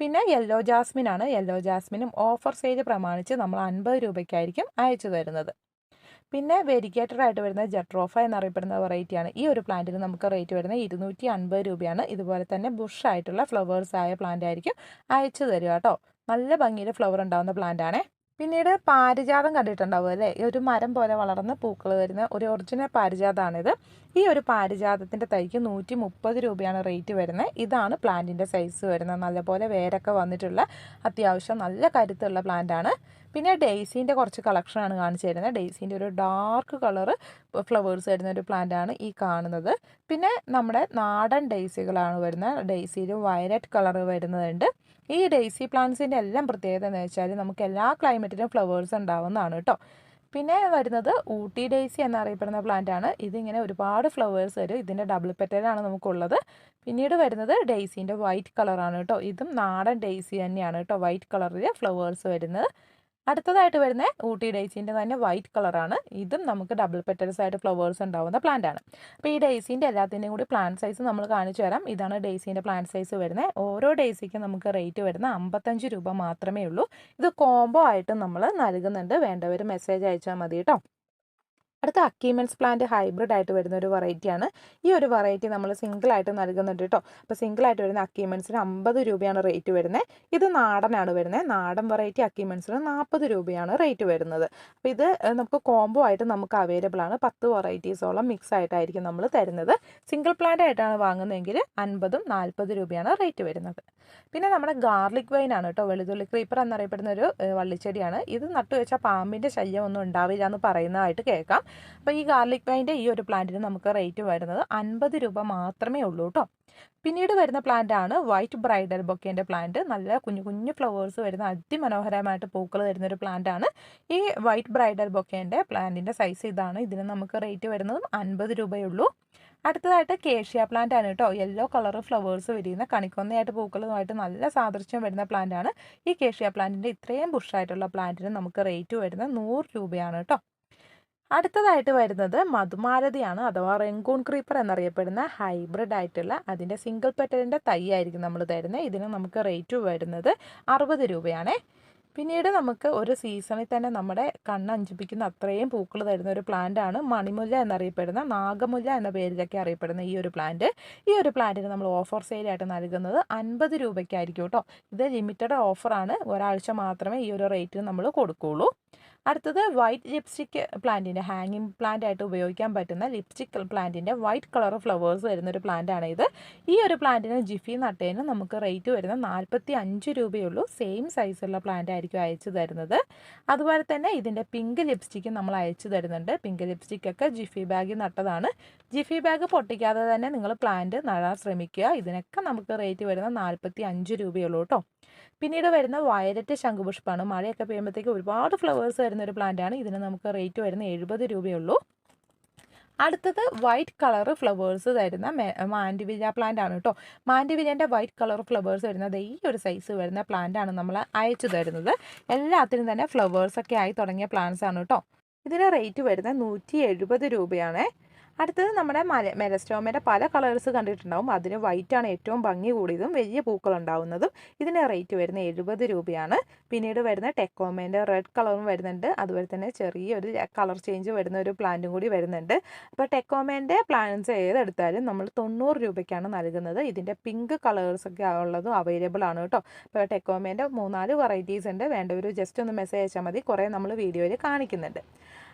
പിന്നെ യെല്ലോ ജാസ്മിൻ ആണ്. യെല്ലോ ജാസ്മിനും ഓഫർ സെയിൽ പ്രമാണിച്ച് നമ്മൾ അൻപത് രൂപയ്ക്കായിരിക്കും അയച്ചു തരുന്നത്. പിന്നെ വെരിഗേറ്റഡ് ആയിട്ട് വരുന്ന ജട്രോഫ എന്നറിയപ്പെടുന്ന വെറൈറ്റിയാണ് ഈ ഒരു പ്ലാന്റിന് നമുക്ക് റേറ്റ് വരുന്നത് ഇരുന്നൂറ്റി അൻപത് രൂപയാണ്. ഇതുപോലെ തന്നെ ബുഷ് ആയിട്ടുള്ള ഫ്ലവേഴ്സ് ആയ പ്ലാന്റ് ആയിരിക്കും അയച്ചു തരുക കേട്ടോ. നല്ല ഭംഗിയിൽ ഫ്ലവർ ഉണ്ടാകുന്ന പ്ലാന്റ് ആണേ. പിന്നീട് പാരിജാതം കണ്ടിട്ടുണ്ടാവും അല്ലേ? ഈ ഒരു മരം പോലെ വളർന്ന് പൂക്കൾ വരുന്ന ഒരു ഒറിജിനൽ പാരിജാതമാണിത്. ഈ ഒരു പാരിജാതത്തിന്റെ തൈക്ക് നൂറ്റി മുപ്പത് രൂപയാണ് റേറ്റ് വരുന്നത്. ഇതാണ് പ്ലാന്റിന്റെ സൈസ് വരുന്നത്. നല്ലപോലെ വേരൊക്കെ വന്നിട്ടുള്ള അത്യാവശ്യം നല്ല കരുത്തുള്ള പ്ലാന്റാണ് പിന്നെ ഡെയ്സീന്റെ കുറച്ച് കളക്ഷനാണ് കാണിച്ചു തരുന്നത്. ഡെയ്സീന്റെ ഒരു ഡാർക്ക് കളറ് ഫ്ലവേഴ്സ് വരുന്ന ഒരു പ്ലാന്റ് ആണ് ഈ കാണുന്നത്. പിന്നെ നമ്മുടെ നാടൻ ഡെയ്സികളാണ് വരുന്നത്. ഡെയ്സിയിൽ വയലറ്റ് കളർ വരുന്നുണ്ട്. ഈ ഡെയ്സി പ്ലാന്റ്സിന്റെ എല്ലാം പ്രത്യേകത എന്ന് വെച്ചാൽ നമുക്ക് എല്ലാ ക്ലൈമറ്റിലും ഫ്ലവേഴ്സ് ഉണ്ടാവുന്നതാണ് കേട്ടോ പിന്നെ വരുന്നത് ഊട്ടി ഡെയ്സി എന്നറിയപ്പെടുന്ന പ്ലാന്റ് ആണ്. ഇതിങ്ങനെ ഒരുപാട് ഫ്ലവേഴ്സ് വരും. ഇതിന്റെ ഡബിൾ പെറ്റലാണ് നമുക്കുള്ളത്. പിന്നീട് വരുന്നത് ഡെയ്സിന്റെ വൈറ്റ് കളറാണ് കേട്ടോ ഇതും നാടൻ ഡെയ്സി തന്നെയാണ് കേട്ടോ വൈറ്റ് കളറിൽ ഫ്ലവേഴ്സ് വരുന്നത്. അടുത്തതായിട്ട് വരുന്ന ഊട്ടി ഡെയ്സിന്റെ തന്നെ വൈറ്റ് കളറാണ് ഇതും നമുക്ക് ഡബിൾ പെറ്റൽസ് ആയിട്ട് ഫ്ലവേഴ്സ് ഉണ്ടാവുന്ന പ്ലാന്റ് ആണ്. അപ്പോൾ ഈ ഡെയ്സിന്റെ എല്ലാത്തിന്റെയും കൂടി പ്ലാന്റ് സൈസ് നമ്മൾ കാണിച്ചു തരാം. ഇതാണ് ഡെയ്സിന്റെ പ്ലാന്റ് സൈസ് വരുന്നത് ഓരോ ഡെയ്സിക്കും നമുക്ക് റേറ്റ് വരുന്ന അമ്പത്തഞ്ച് രൂപ മാത്രമേ ഉള്ളൂ. ഇത് കോംബോ ആയിട്ട് നമ്മൾ നൽകുന്നുണ്ട്. വേണ്ടവർ മെസ്സേജ് അയച്ചാൽ മതി കേട്ടോ. അടുത്ത അക്കീമെൻസ് പ്ലാന്റ് ഹൈബ്രിഡ് ആയിട്ട് വരുന്ന ഒരു വെറൈറ്റിയാണ് ഈ ഒരു വെറൈറ്റി നമ്മൾ സിംഗിൾ ആയിട്ട് നൽകുന്നുണ്ട് കേട്ടോ അപ്പോൾ സിംഗിൾ ആയിട്ട് വരുന്ന അക്കീമെൻസിന് അമ്പത് രൂപയാണ് റേറ്റ് വരുന്നത് ഇത് നാടനാണ് വരുന്നത് നാടൻ വെറൈറ്റി അക്കീമെൻസിന് നാൽപ്പത് രൂപയാണ് റേറ്റ് വരുന്നത്. അപ്പോൾ ഇത് നമുക്ക് കോംബോ ആയിട്ട് നമുക്ക് അവൈലബിൾ ആണ്. പത്ത് വെറൈറ്റീസോളം മിക്സ് ആയിട്ടായിരിക്കും നമ്മൾ തരുന്നത്. സിംഗിൾ പ്ലാന്റ് ആയിട്ടാണ് വാങ്ങുന്നതെങ്കിൽ അൻപതും നാൽപ്പത് രൂപയാണ് റേറ്റ് വരുന്നത്. പിന്നെ നമ്മുടെ ഗാർലിക് വൈൻ ആണ് കേട്ടോ വെളുതുള്ളി ക്രീപ്പർ എന്നറിയപ്പെടുന്ന ഒരു വള്ളിച്ചെടിയാണ്. ഇത് നട്ടു വെച്ചാൽ പാമ്പിന്റെ ശല്യം ഒന്നും ഉണ്ടാവില്ല എന്ന് പറയുന്നതായിട്ട് കേൾക്കാം. അപ്പോൾ ഈ ഗാർലിക് വൈന്റെ ഈ ഒരു പ്ലാന്റിന് നമുക്ക് റേറ്റ് വരുന്നത് അൻപത് രൂപ മാത്രമേ ഉള്ളൂ കേട്ടോ പിന്നീട് വരുന്ന പ്ലാന്റ് ആണ് വൈറ്റ് ബ്രൈഡൽ ബൊക്കേന്റെ പ്ലാന്റ് നല്ല കുഞ്ഞു കുഞ്ഞു ഫ്ലവേഴ്സ് വരുന്ന അതിമനോഹരമായിട്ട് പൂക്കൾ തരുന്ന ഒരു പ്ലാന്റ് ആണ്. ഈ വൈറ്റ് ബ്രൈഡൽ ബൊക്കേന്റെ പ്ലാന്റിന്റെ സൈസ് ഇതാണ്. ഇതിന് നമുക്ക് റേറ്റ് വരുന്നതും അൻപത് രൂപയുള്ളൂ അടുത്തതായിട്ട് കേഷ്യ പ്ലാന്റ് ആണ് കേട്ടോ യെല്ലോ കളർ ഫ്ലവേഴ്സ് വരുന്ന കണിക്കൊന്നയായിട്ട് പൂക്കളുമായിട്ട് നല്ല സാദൃശ്യം വരുന്ന പ്ലാന്റ് ആണ്. ഈ കേഷ്യ പ്ലാന്റിന്റെ ഇത്രയും ബുഷായിട്ടുള്ള പ്ലാന്റിന് നമുക്ക് റേറ്റ് വരുന്നത് നൂറ് രൂപയാണ് കേട്ടോ അടുത്തതായിട്ട് വരുന്നത് മധുമാലതിയാണ് അഥവാ റെങ്കൂൺ ക്രീപ്പർ എന്നറിയപ്പെടുന്ന ഹൈബ്രിഡ് ആയിട്ടുള്ള അതിന്റെ സിംഗിൾ പെറ്റലിന്റെ തൈ ആയിരിക്കും നമ്മൾ തരുന്നത്. ഇതിന് നമുക്ക് റേറ്റ് വരുന്നത് അറുപത് രൂപയാണേ. പിന്നീട് നമുക്ക് ഒരു സീസണിൽ തന്നെ നമ്മുടെ കണ്ണഞ്ചിപ്പിക്കുന്ന അത്രയും പൂക്കൾ തരുന്ന ഒരു പ്ലാന്റ് ആണ് മണിമുല്ല എന്നറിയപ്പെടുന്ന നാഗമുല്ല എന്ന പേരിലൊക്കെ അറിയപ്പെടുന്ന ഈ ഒരു പ്ലാന്റ് ഈ ഒരു പ്ലാന്റിന് നമ്മൾ ഓഫർ സെയിലായിട്ട് നൽകുന്നത് അൻപത് രൂപയ്ക്കായിരിക്കും കേട്ടോ. ഇത് ലിമിറ്റഡ് ഓഫറാണ് ഒരാഴ്ച മാത്രമേ ഈ ഒരു റേറ്റിന് നമ്മൾ കൊടുക്കുകയുള്ളൂ. അടുത്തത് വൈറ്റ് ലിപ്സ്റ്റിക് പ്ലാന്റിന്റെ ഹാങ്ങിങ് പ്ലാന്റ് ആയിട്ട് ഉപയോഗിക്കാൻ പറ്റുന്ന ലിപ്സ്റ്റിക് പ്ലാന്റിന്റെ വൈറ്റ് കളർ ഫ്ലവേഴ്സ് വരുന്ന ഒരു പ്ലാന്റാണ് ഇത്. ഈ ഒരു പ്ലാന്റിന് ജിഫി നട്ടേന് നമുക്ക് റേറ്റ് വരുന്ന നാൽപ്പത്തി അഞ്ച് രൂപയുള്ളൂ സെയിം സൈസുള്ള പ്ലാന്റ് ആയിരിക്കും അയച്ചു തരുന്നത്. അതുപോലെ തന്നെ ഇതിന്റെ പിങ്ക് ലിപ്സ്റ്റിക്ക് നമ്മൾ അയച്ചു തരുന്നുണ്ട്. പിങ്ക് ലിപ്സ്റ്റിക്കൊക്കെ ജിഫി ബാഗിൽ നട്ടതാണ്. ജിഫി ബാഗ് പൊട്ടിക്കാതെ തന്നെ നിങ്ങൾ പ്ലാന്റ് നടാൻ ശ്രമിക്കുക. ഇതിനൊക്കെ നമുക്ക് റേറ്റ് വരുന്ന നാൽപ്പത്തി അഞ്ച് രൂപയുള്ളൂ കേട്ടോ. പിന്നീട് വരുന്ന വയലറ്റ് ശംഖുപുഷ്പമാണ്. മഴയൊക്കെ പെയ്യുമ്പോഴത്തേക്ക് ഒരുപാട് ഫ്ലവേഴ്സ് വരുന്ന ഒരു പ്ലാന്റ് ആണ്. ഇതിന് നമുക്ക് റേറ്റ് വരുന്ന എഴുപത് രൂപയുള്ളൂ. അടുത്തത് വൈറ്റ് കളർ ഫ്ലവേഴ്സ് തരുന്ന മാൻഡിവില്ല പ്ലാന്റ് ആണ് കേട്ടോ മാൻഡിവില്യന്റെ വൈറ്റ് കളർ ഫ്ലവേഴ്സ് വരുന്നത് ഈ ഒരു സൈസ് വരുന്ന പ്ലാന്റ് ആണ് നമ്മൾ അയച്ചു തരുന്നത്. എല്ലാത്തിനും തന്നെ ഫ്ലവേഴ്സൊക്കെ ആയി തുടങ്ങിയ പ്ലാന്റ്സ് ആണ് കേട്ടോ ഇതിന് റേറ്റ് വരുന്നത് നൂറ്റി രൂപയാണ്. അടുത്തത് നമ്മുടെ മല മെലസ്റ്റോമയുടെ പല കളേഴ്സ് കണ്ടിട്ടുണ്ടാവും. അതിന് വൈറ്റ് ആണ് ഏറ്റവും ഭംഗി കൂടിയതും വലിയ പൂക്കൾ ഉണ്ടാവുന്നതും ഇതിന് റേറ്റ് വരുന്നത് എഴുപത് രൂപയാണ്. പിന്നീട് വരുന്ന ടെക്കോമേന്റെ റെഡ് കളറും വരുന്നുണ്ട്. അതുപോലെ തന്നെ ചെറിയൊരു കളർ ചേഞ്ച് വരുന്ന ഒരു പ്ലാന്റും കൂടി വരുന്നുണ്ട്. അപ്പോൾ ടെക്കോമേന്റെ പ്ലാന്റ്സ് ഏതെടുത്താലും നമ്മൾ തൊണ്ണൂറ് രൂപയ്ക്കാണ് നൽകുന്നത്. ഇതിന്റെ പിങ്ക് കളേഴ്സൊക്കെ ഉള്ളതും അവൈലബിൾ ആണ് കേട്ടോ. അപ്പോൾ ടെക്കോമേന്റെ മൂന്നാൽ വെറൈറ്റീസ് ഉണ്ട്. വേണ്ടവർ ജസ്റ്റ് ഒന്ന് മെസ്സേജ് അയച്ചാൽ മതി. കുറേ നമ്മൾ വീഡിയോയിൽ കാണിക്കുന്നുണ്ട്.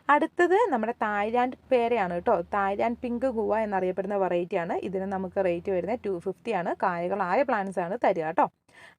അടുത്തത് നമ്മുടെ തായ്ലാൻഡ് പേരയാണ് കേട്ടോ. തായ്ലാൻഡ് പിങ്ക് ഗുവ എന്നറിയപ്പെടുന്ന വെറൈറ്റിയാണ് ഇതിന് നമുക്ക് റേറ്റ് വരുന്നത് ടു ഫിഫ്റ്റി ആണ്. കായകളായ പ്ലാന്റ്സ് ആണ് തരിക കേട്ടോ.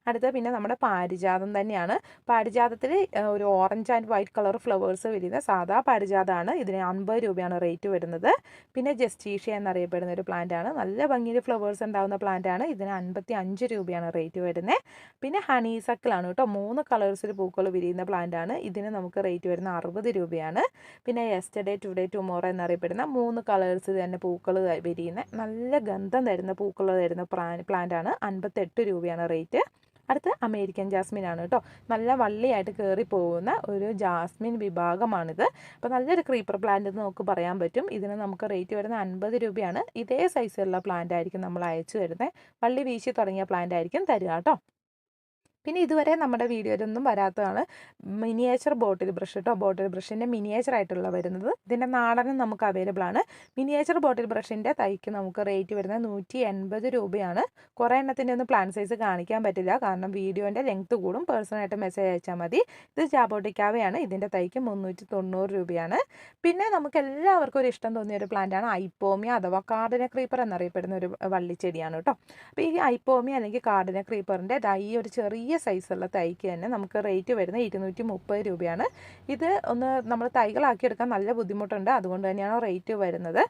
അടുത്ത പിന്നെ നമ്മുടെ പാരിജാതം തന്നെയാണ്. പാരിജാതത്തിൽ ഒരു orange and white colour flowers വരുന്ന സാധാ പാരിജാതമാണ്. ഇതിന് അൻപത് രൂപയാണ് റേറ്റ് വരുന്നത്. പിന്നെ ജസ്റ്റീഷ്യ എന്നറിയപ്പെടുന്ന ഒരു പ്ലാന്റ് ആണ്. നല്ല ഭംഗിയിൽ ഫ്ലവേഴ്സ് ഉണ്ടാകുന്ന പ്ലാന്റ് ആണ്. ഇതിന് അൻപത്തി അഞ്ച് രൂപയാണ് റേറ്റ് വരുന്നത് പിന്നെ ഹണി സക്കിളാണ് കേട്ടോ. മൂന്ന് കളേഴ്സിൽ പൂക്കൾ വിരിയുന്ന പ്ലാന്റ് ആണ്. ഇതിന് നമുക്ക് റേറ്റ് വരുന്ന അറുപത് രൂപയാണ്. പിന്നെ യെസ്റ്റർഡേ ടുഡേ ടുമോറോ എന്നറിയപ്പെടുന്ന മൂന്ന് കളേഴ്സ് തന്നെ പൂക്കൾ വിരിയുന്ന നല്ല ഗന്ധം തരുന്ന പൂക്കൾ തരുന്ന പ്ലാന്റ് ആണ്. അൻപത്തെട്ട് രൂപയാണ് റേറ്റ് അടുത്ത് അമേരിക്കൻ ജാസ്മിൻ ആണ് കേട്ടോ. നല്ല വള്ളിയായിട്ട് കയറി പോകുന്ന ഒരു ജാസ്മിൻ വിഭാഗമാണിത്. അപ്പോൾ നല്ലൊരു ക്രീപ്പർ പ്ലാന്റ് എന്ന് നമുക്ക് പറയാൻ പറ്റും. ഇതിന് നമുക്ക് റേറ്റ് വരുന്നത് അൻപത് രൂപയാണ്. ഇതേ സൈസിലുള്ള പ്ലാന്റ് ആയിരിക്കും നമ്മൾ അയച്ചു തരുന്നത് വള്ളി വീശി തുടങ്ങിയ പ്ലാന്റ് ആയിരിക്കും തരിക കേട്ടോ. പിന്നെ ഇതുവരെ നമ്മുടെ വീഡിയോയിലൊന്നും വരാത്തതാണ് മിനിയേച്ചർ ബോട്ടിൽ ബ്രഷ് കേട്ടോ. ബോട്ടിൽ ബ്രഷിന്റെ മിനിയേച്ചർ ആയിട്ടുള്ള വരുന്നത്. ഇതിന്റെ നാടനും നമുക്ക് അവൈലബിൾ ആണ്. മിനിയേച്ചർ ബോട്ടിൽ ബ്രഷിന്റെ തൈക്ക് നമുക്ക് റേറ്റ് വരുന്നത് നൂറ്റി എൺപത് രൂപയാണ്. കുറേ എണ്ണത്തിന്റെ ഒന്നും പ്ലാൻ സൈസ് കാണിക്കാൻ പറ്റില്ല. കാരണം വീഡിയോന്റെ ലെങ്ത് കൂടും. പേഴ്സണലായിട്ട് മെസ്സേജ് അയച്ചാൽ മതി. ഇത് ജാബോട്ടിക്കാവയാണ്. ഇതിന്റെ തൈക്ക് മുന്നൂറ്റി തൊണ്ണൂറ് രൂപയാണ്. പിന്നെ നമുക്ക് എല്ലാവർക്കും ഒരു ഇഷ്ടം തോന്നിയ ഒരു പ്ലാന്റാണ് ഐപ്പോമിയ അഥവാ കാർഡിന ക്രീപ്പർ എന്നറിയപ്പെടുന്ന ഒരു വള്ളിച്ചെടിയാണ് കേട്ടോ. അപ്പോൾ ഈ ഐപ്പോമിയ അല്ലെങ്കിൽ കാർഡിന ക്രീപ്പറിന്റെ ഈ ഒരു ചെറിയ സൈസുള്ള തൈക്ക് തന്നെ നമുക്ക് റേറ്റ് വരുന്നത് ഇരുന്നൂറ്റി മുപ്പത് രൂപയാണ്. ഇത് ഒന്ന് നമ്മൾ തൈകളാക്കി എടുക്കാൻ നല്ല ബുദ്ധിമുട്ടുണ്ട്. അതുകൊണ്ട് തന്നെയാണ് റേറ്റ് വരുന്നത്.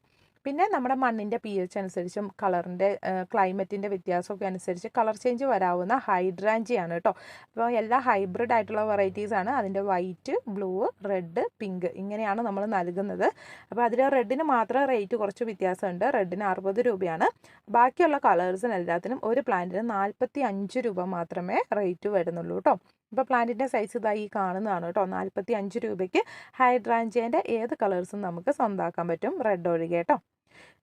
പിന്നെ നമ്മുടെ മണ്ണിന്റെ പി എച്ച് അനുസരിച്ചും കളറിന്റെ ക്ലൈമറ്റിന്റെ വ്യത്യാസമൊക്കെ അനുസരിച്ച് കളർ ചേഞ്ച് വരാവുന്ന ഹൈഡ്രാഞ്ചിയാണ് കേട്ടോ. അപ്പോൾ എല്ലാ ഹൈബ്രിഡ് ആയിട്ടുള്ള വെറൈറ്റീസാണ് അതിന്റെ വൈറ്റ് ബ്ലൂ റെഡ് പിങ്ക് ഇങ്ങനെയാണ് നമ്മൾ നൽകുന്നത്. അപ്പോൾ അതിൽ റെഡിന് മാത്രം റേറ്റ് കുറച്ച് വ്യത്യാസമുണ്ട്. റെഡിന് അറുപത് രൂപയാണ്. ബാക്കിയുള്ള കളേഴ്സിന് എല്ലാത്തിനും ഒരു പ്ലാന്റിന് നാൽപ്പത്തി അഞ്ച് രൂപ മാത്രമേ റേറ്റ് വരുന്നുള്ളൂ കേട്ടോ. ഇപ്പോൾ പ്ലാന്റിന്റെ സൈസ് ഇതായി കാണുന്നതാണ് കേട്ടോ. നാൽപ്പത്തി അഞ്ച് രൂപയ്ക്ക് ഹൈഡ്രാഞ്ചിയന്റെ ഏത് കളേഴ്സും നമുക്ക് സ്വന്തമാക്കാൻ പറ്റും. റെഡ് ഒഴികെ കേട്ടോ.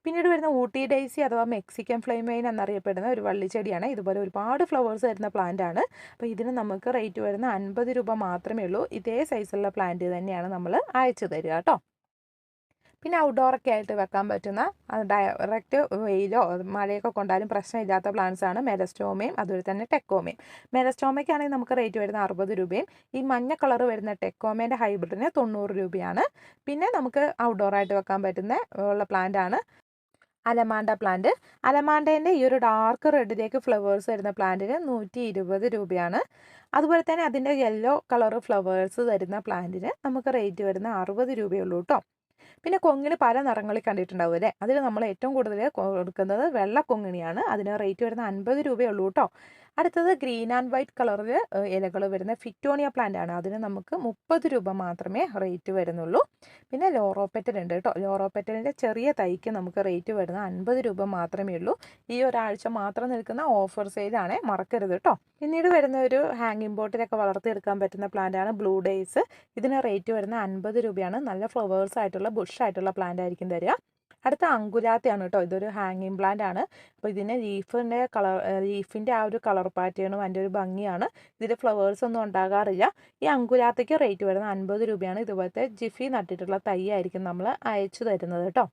പിന്നീട് വരുന്ന ഊട്ടി ഡൈസി അഥവാ മെക്സിക്കൻ ഫ്ലെയിമെയിൻ എന്നറിയപ്പെടുന്ന ഒരു വള്ളിച്ചെടിയാണ്. ഇതുപോലെ ഒരുപാട് ഫ്ലവേഴ്സ് വരുന്ന പ്ലാന്റ് ആണ്. അപ്പോൾ ഇതിന് നമുക്ക് റേറ്റ് വരുന്ന അൻപത് രൂപ മാത്രമേ ഉള്ളൂ. ഇതേ സൈസുള്ള പ്ലാന്റ് തന്നെയാണ് നമ്മൾ അയച്ചു തരിക കേട്ടോ. പിന്നെ ഔട്ട്ഡോറൊക്കെ ആയിട്ട് വെക്കാൻ പറ്റുന്ന ഡയറക്റ്റ് വെയിലോ മഴയൊക്കെ കൊണ്ടാലും പ്രശ്നമില്ലാത്ത പ്ലാന്റ്സ് ആണ് മെലസ്റ്റോമയും അതുപോലെ തന്നെ ടെക്കോമയും മെലസ്റ്റോമയ്ക്കാണെങ്കിൽ നമുക്ക് റേറ്റ് വരുന്ന അറുപത് രൂപയും ഈ മഞ്ഞ കളർ വരുന്ന ടെക്കോമേന്റെ ഹൈബ്രിഡിന് തൊണ്ണൂറ് രൂപയാണ്. പിന്നെ നമുക്ക് ഔട്ട്ഡോറായിട്ട് വെക്കാൻ പറ്റുന്ന ഉള്ള പ്ലാന്റ് ആണ് അലമാണ്ട പ്ലാന്റ് അലമാണ്ടേന്റെ ഈ ഒരു ഡാർക്ക് റെഡിലേക്ക് ഫ്ലവേഴ്സ് വരുന്ന പ്ലാന്റിന് നൂറ്റി ഇരുപത് രൂപയാണ്. അതുപോലെ തന്നെ അതിന്റെ യെല്ലോ കളർ ഫ്ലവേഴ്സ് തരുന്ന പ്ലാന്റിന് നമുക്ക് റേറ്റ് വരുന്ന അറുപത് രൂപയുള്ളൂ കേട്ടോ പിന്നെ കൊങ്ങിന് പല നിറങ്ങളിൽ കണ്ടിട്ടുണ്ടാവും അല്ലേ? അതിൽ നമ്മൾ ഏറ്റവും കൂടുതൽ കൊടുക്കുന്നത് വെള്ള കൊങ്ങിണിയാണ്. അതിന് റേറ്റ് വരുന്നത് അൻപത് രൂപയുള്ളൂ കേട്ടോ. അടുത്തത് ഗ്രീൻ ആൻഡ് വൈറ്റ് കളറിൽ ഇലകൾ വരുന്ന ഫിറ്റോണിയ പ്ലാന്റ് ആണ്. അതിന് നമുക്ക് മുപ്പത് രൂപ മാത്രമേ റേറ്റ് വരുന്നുള്ളൂ. പിന്നെ ലോറോപ്പെറ്റൽ ഉണ്ട് കേട്ടോ. ലോറോപ്പെറ്റലിന്റെ ചെറിയ തൈക്ക് നമുക്ക് റേറ്റ് വരുന്ന അൻപത് രൂപ മാത്രമേ ഉള്ളൂ. ഈ ഒരാഴ്ച മാത്രം നിൽക്കുന്ന ഓഫർ സെയിലാണ് മറക്കരുത് കേട്ടോ. പിന്നീട് വരുന്ന ഒരു ഹാങ്ങിങ് ബോട്ടിലൊക്കെ വളർത്തിയെടുക്കാൻ പറ്റുന്ന പ്ലാന്റ് ആണ് ബ്ലൂ ഡേയ്സ് ഇതിന് റേറ്റ് വരുന്ന അൻപത് രൂപയാണ്. നല്ല ഫ്ലവേഴ്സ് ആയിട്ടുള്ള ബുഷ് ആയിട്ടുള്ള പ്ലാന്റ് ആയിരിക്കും തരിക. അടുത്ത അങ്കുലാത്തയാണ് കേട്ടോ ഇതൊരു ഹാങ്ങിങ് പ്ലാന്റ് ആണ്. അപ്പോൾ ഇതിന് ലീഫിന്റെ കളർ ലീഫിന്റെ ആ ഒരു കളർ പാറ്റേണും അതിന്റെ ഒരു ഭംഗിയാണ്. ഇതിൽ ഫ്ലവേഴ്സ് ഒന്നും ഉണ്ടാകാറില്ല. ഈ അങ്കുലാത്തയ്ക്ക് റേറ്റ് വരുന്നത് അൻപത് രൂപയാണ്. ഇതുപോലത്തെ ജിഫി നട്ടിട്ടുള്ള തൈ ആയിരിക്കും നമ്മൾ അയച്ചു തരുന്നത് കേട്ടോ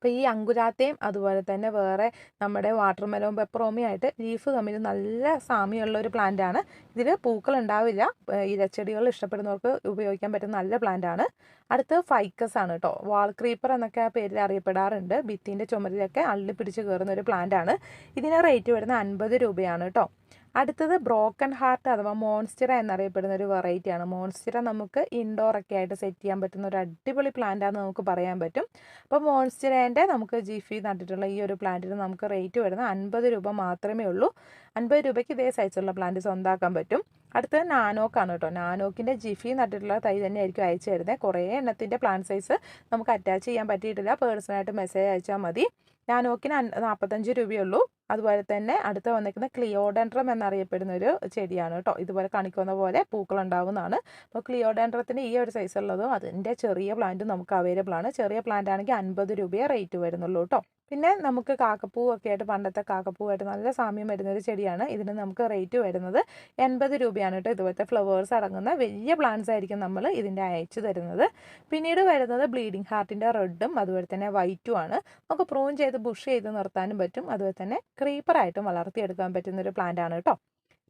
അപ്പോൾ ഈ അങ്കുരാത്തയും അതുപോലെ തന്നെ വേറെ നമ്മുടെ വാട്ടർ മെലോൺ പെപ്പറോമിയായിട്ട് ലീഫ് തമ്മിൽ നല്ല സാമ്യമുള്ള ഒരു പ്ലാന്റ് ആണ്. ഇതിൽ പൂക്കൾ ഉണ്ടാവില്ല. ഇലച്ചെടികൾ ഇഷ്ടപ്പെടുന്നവർക്ക് ഉപയോഗിക്കാൻ പറ്റുന്ന നല്ല പ്ലാന്റ് ആണ്. അടുത്ത് ഫൈക്കസ് ആണ് കേട്ടോ വാൾ ക്രീപ്പർ എന്നൊക്കെ പേരിൽ അറിയപ്പെടാറുണ്ട്. ഭിത്തിന്റെ ചുമരിലൊക്കെ അള്ളി പിടിച്ച് കയറുന്ന ഒരു പ്ലാന്റ് ആണ്. ഇതിന് റേറ്റ് വരുന്നത് അൻപത് രൂപയാണ് കേട്ടോ അടുത്തത് ബ്രോക്കൺ ഹാർട്ട് അഥവാ മോൺസ്റ്റിറ എന്നറിയപ്പെടുന്ന ഒരു വെറൈറ്റിയാണ് മോൺസ്റ്റിറ നമുക്ക് ഇൻഡോർ ഒക്കെ ആയിട്ട് സെറ്റ് ചെയ്യാൻ പറ്റുന്ന ഒരു അടിപൊളി പ്ലാന്റ് ആണെന്ന് നമുക്ക് പറയാൻ പറ്റും. അപ്പോൾ മോൺസ്റ്റിറേന്റെ നമുക്ക് ജിഫി നട്ടിട്ടുള്ള ഈ ഒരു പ്ലാന്റിന് നമുക്ക് റേറ്റ് വരുന്നത് അൻപത് രൂപ മാത്രമേ ഉള്ളൂ. അൻപത് രൂപയ്ക്ക് ഇതേ സൈസുള്ള പ്ലാന്റ് സ്വന്തമാക്കാൻ പറ്റും. അടുത്തത് നാനോക്കാണ് കേട്ടോ. നാനോക്കിന്റെ ജിഫി നട്ടിട്ടുള്ള തൈ തന്നെയായിരിക്കും അയച്ചു തരുന്നത്. കുറേ എണ്ണത്തിന്റെ പ്ലാന്റ് സൈസ് നമുക്ക് അറ്റാച്ച് ചെയ്യാൻ പറ്റിയിട്ടില്ല. പേഴ്സണലായിട്ട് മെസ്സേജ് അയച്ചാൽ മതി. നാനോക്കിന് നാൽപ്പത്തഞ്ച് രൂപയുള്ളൂ. അതുപോലെ തന്നെ അടുത്ത് വന്നിരിക്കുന്ന ക്ലിയോഡെൻഡ്രം എന്നറിയപ്പെടുന്ന ഒരു ചെടിയാണ് കേട്ടോ ഇതുപോലെ കാണിക്കുന്ന പോലെ പൂക്കൾ ഉണ്ടാകുന്നതാണ് അപ്പോൾ ക്ലിയോഡെൻഡ്രത്തിന് ഈ ഒരു സൈസ് ഉള്ളതും അതിന്റെ ചെറിയ പ്ലാന്റ് നമുക്ക് അവൈലബിൾ ആണ്. ചെറിയ പ്ലാന്റ് ആണെങ്കിൽ അൻപത് രൂപയെ റേറ്റ് വരുന്നുള്ളൂ കേട്ടോ പിന്നെ നമുക്ക് കാക്കപ്പൂ ഒക്കെ ആയിട്ട് പണ്ടത്തെ കാക്കപ്പൂവായിട്ട് നല്ല സാമ്യം വരുന്ന ഒരു ചെടിയാണ്. ഇതിന് നമുക്ക് റേറ്റ് വരുന്നത് എൺപത് രൂപയാണ് കേട്ടോ ഇതുപോലത്തെ ഫ്ലവേഴ്സ് അടങ്ങുന്ന വലിയ പ്ലാന്റ്സ് ആയിരിക്കും നമ്മൾ ഇതിന്റെ അയച്ചു തരുന്നത്. പിന്നീട് വരുന്നത് ബ്ലീഡിങ് ഹാർട്ടിന്റെ റെഡും അതുപോലെ തന്നെ വൈറ്റും ആണ്. നമുക്ക് പ്രൂൺ ബുഷ് ചെയ്ത് നിർത്താനും പറ്റും. അതുപോലെ തന്നെ ക്രീപ്പറായിട്ടും വളർത്തിയെടുക്കാൻ പറ്റുന്ന ഒരു പ്ലാന്റ് ആണ് കേട്ടോ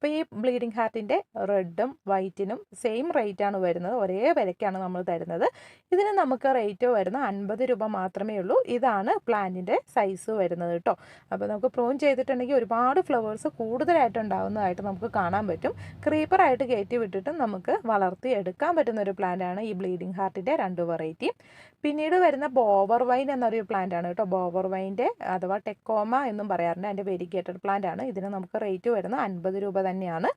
അപ്പോൾ ഈ ബ്ലീഡിങ് ഹാർട്ടിന്റെ റെഡും വൈറ്റിനും സെയിം റേറ്റ് ആണ് വരുന്നത്. ഒരേ വിലയ്ക്കാണ് നമ്മൾ തരുന്നത്. ഇതിന് നമുക്ക് റേറ്റ് വരുന്ന അൻപത് രൂപ മാത്രമേ ഉള്ളൂ. ഇതാണ് പ്ലാന്റിന്റെ സൈസ് വരുന്നത് കേട്ടോ അപ്പോൾ നമുക്ക് പ്രൂൺ ചെയ്തിട്ടുണ്ടെങ്കിൽ ഒരുപാട് ഫ്ലവേഴ്സ് കൂടുതലായിട്ട് ഉണ്ടാകുന്നതായിട്ട് നമുക്ക് കാണാൻ പറ്റും. ക്രീപ്പറായിട്ട് കയറ്റി വിട്ടിട്ട് നമുക്ക് വളർത്തി എടുക്കാൻ പറ്റുന്ന ഒരു പ്ലാന്റ് ആണ് ഈ ബ്ലീഡിംഗ് ഹാർട്ടിന്റെ രണ്ട് വെറൈറ്റി പിന്നീട് വരുന്ന ബോവർ വൈൻ എന്നൊരു പ്ലാന്റ് ആണ് കേട്ടോ. ബോവർ വൈന്റെ അഥവാ ടെക്കോമ എന്നും പറയാറുണ്ട്. അതിന്റെ വെരിഗേറ്റഡ് പ്ലാന്റ് ആണ്. ഇതിന് നമുക്ക് റേറ്റ് വരുന്നത് അൻപത് രൂപ തന്നെയാണ്.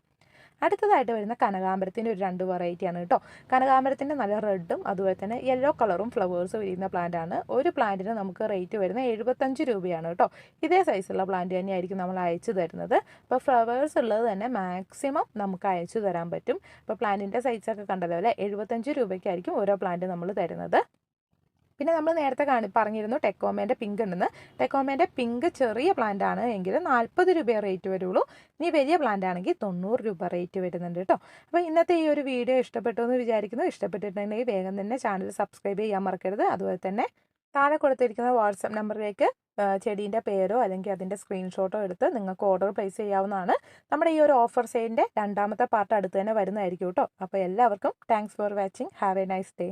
അടുത്തതായിട്ട് വരുന്ന കനകാമ്പരത്തിന്റെ ഒരു രണ്ട് വെറൈറ്റിയാണ് കേട്ടോ. കനകാമ്പരത്തിന്റെ നല്ല റെഡും അതുപോലെ തന്നെ യെല്ലോ കളറും ഫ്ലവേഴ്സ് വിരിയുന്ന പ്ലാന്റ് ആണ്. ഒരു പ്ലാന്റിന് നമുക്ക് റേറ്റ് വരുന്ന എഴുപത്തഞ്ച് രൂപയാണ് കേട്ടോ. ഇതേ സൈസുള്ള പ്ലാന്റ് തന്നെയായിരിക്കും നമ്മൾ അയച്ചു തരുന്നത്. അപ്പോൾ ഫ്ലവേഴ്സ് ഉള്ളത് തന്നെ മാക്സിമം നമുക്ക് അയച്ചു തരാൻ പറ്റും. അപ്പോൾ പ്ലാന്റിന്റെ സൈസൊക്കെ കണ്ടതുപോലെ എഴുപത്തഞ്ച് രൂപയ്ക്കായിരിക്കും ഓരോ പ്ലാന്റ് നമ്മൾ തരുന്നത്. പിന്നെ നമ്മൾ നേരത്തെ കാണി പറഞ്ഞിരുന്നു ടെക്കോമേന്റെ പിങ്ക് ഉണ്ടെന്ന്. ടെക്കോമേന്റെ പിങ്ക് ചെറിയ പ്ലാന്റ് ആണ് എങ്കിൽ നാൽപ്പത് രൂപ റേറ്റ് വരുള്ളൂ. ഇനി വലിയ പ്ലാന്റ് ആണെങ്കിൽ തൊണ്ണൂറ് രൂപ റേറ്റ് വരുന്നുണ്ട് കേട്ടോ അപ്പോൾ ഇന്നത്തെ ഈ ഒരു വീഡിയോ ഇഷ്ടപ്പെട്ടു എന്ന് വിചാരിക്കുന്നു. ഇഷ്ടപ്പെട്ടിട്ടുണ്ടെങ്കിൽ വേഗം തന്നെ ചാനൽ സബ്സ്ക്രൈബ് ചെയ്യാൻ മറക്കരുത്. അതുപോലെ തന്നെ താഴെ കൊടുത്തിരിക്കുന്ന വാട്സപ്പ് നമ്പറിലേക്ക് ചെടീന്റെ പേരോ അല്ലെങ്കിൽ അതിന്റെ സ്ക്രീൻഷോട്ടോ എടുത്ത് നിങ്ങൾക്ക് ഓർഡർ പ്ലേസ് ചെയ്യാവുന്നതാണ്. നമ്മുടെ ഈ ഒരു ഓഫർ സെയിലിന്റെ രണ്ടാമത്തെ പാർട്ട് അടുത്ത് തന്നെ വരുന്നതായിരിക്കും കേട്ടോ അപ്പോൾ എല്ലാവർക്കും thanks for watching have a nice day